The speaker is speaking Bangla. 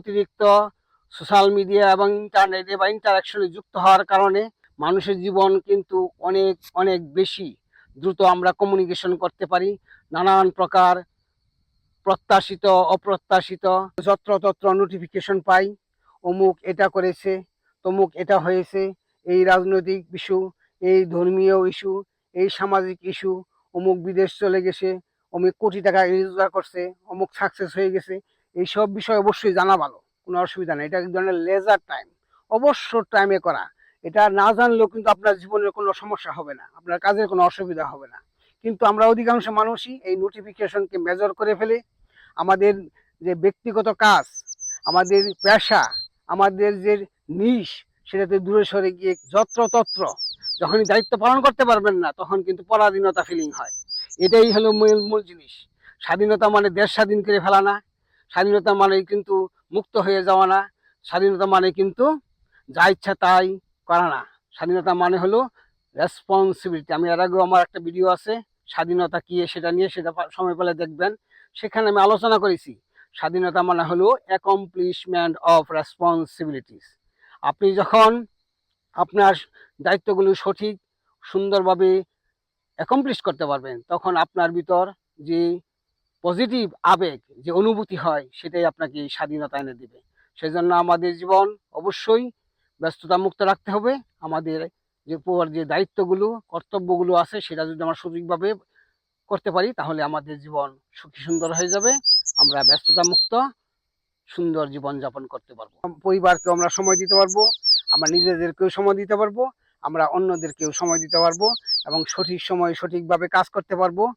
অতিরিক্ত সোশ্যাল মিডিয়া এবং ইন্টারনেটে বা ইন্টারাকশনে যুক্ত হওয়ার কারণে মানুষের জীবন কিন্তু অনেক অনেক বেশি দ্রুত আমরা কমিউনিকেশন করতে পারি। নানান প্রকার প্রত্যাশিত, অপ্রত্যাশিত যত্রতত্র নোটিফিকেশন পাই। অমুক এটা করেছে, তমুক এটা হয়েছে, এই রাজনৈতিক ইস্যু, এই ধর্মীয় ইস্যু, এই সামাজিক ইস্যু, অমুক বিদেশ চলে গেছে, অমুক কোটি টাকা রোজগার করছে, অমুক সাকসেস হয়ে গেছে। এই সব বিষয় অবশ্যই জানা ভালো, কোনো অসুবিধা নেই। এটা এক ধরনের লেজার টাইম অবশ্য টাইমে করা। এটা না জানলেও কিন্তু আপনার জীবনের কোনো সমস্যা হবে না, আপনার কাজের কোনো অসুবিধা হবে না। কিন্তু আমরা অধিকাংশ মানুষই এই নোটিফিকেশনকে মেজর করে ফেলে। আমাদের যে ব্যক্তিগত কাজ, আমাদের পেশা, আমাদের যে নিশ সেটাতে দূরে সরে গিয়ে যত্রতত্র, যখনই দায়িত্ব পালন করতে পারবেন না, তখন কিন্তু পরাধীনতা ফিলিং হয়। এটাই হলো মূল মূল জিনিস। স্বাধীনতা মানে দেশ স্বাধীন করে ফেলা না। স্বাধীনতা মানে কিন্তু মুক্ত হয়ে যাওয়া না, স্বাধীনতা মানে কিন্তু যা ইচ্ছা তাই করা না। স্বাধীনতা মানে হলো রেসপন্সিবিলিটি আমি এর আগেও আমার একটা ভিডিও আছে, স্বাধীনতা কি সেটা নিয়ে সেটা সময় পেলে দেখবেন। সেখানে আমি আলোচনা করেছি। স্বাধীনতা মানে হলো অ্যাকমপ্লিশমেন্ট অফ রেসপন্সিবিলিটিস আপনি যখন আপনার দায়িত্বগুলো সঠিক, সুন্দরভাবে অ্যাকমপ্লিশ করতে পারবেন, তখন আপনার ভিতর যে পজিটিভ আবেগ যে অনুভূতি হয়, সেটাই আপনাকে স্বাধীনতা এনে দেবে। সেজন্য আমাদের জীবন অবশ্যই ব্যস্ততা মুক্ত রাখতে হবে। আমাদের যে যে দায়িত্বগুলো, কর্তব্যগুলো আছে, সেটা যদি আমরা সঠিকভাবে করতে পারি, তাহলে আমাদের জীবন সুখী সুন্দর হয়ে যাবে। আমরা ব্যস্ততা মুক্ত সুন্দর জীবন যাপন করতে পারব। পরিবারকেও আমরা সময় দিতে পারব, আমরা নিজেদেরকেও সময় দিতে পারব, আমরা অন্যদেরকেও সময় দিতে পারব এবং সঠিক সময় সঠিকভাবে কাজ করতে পারব।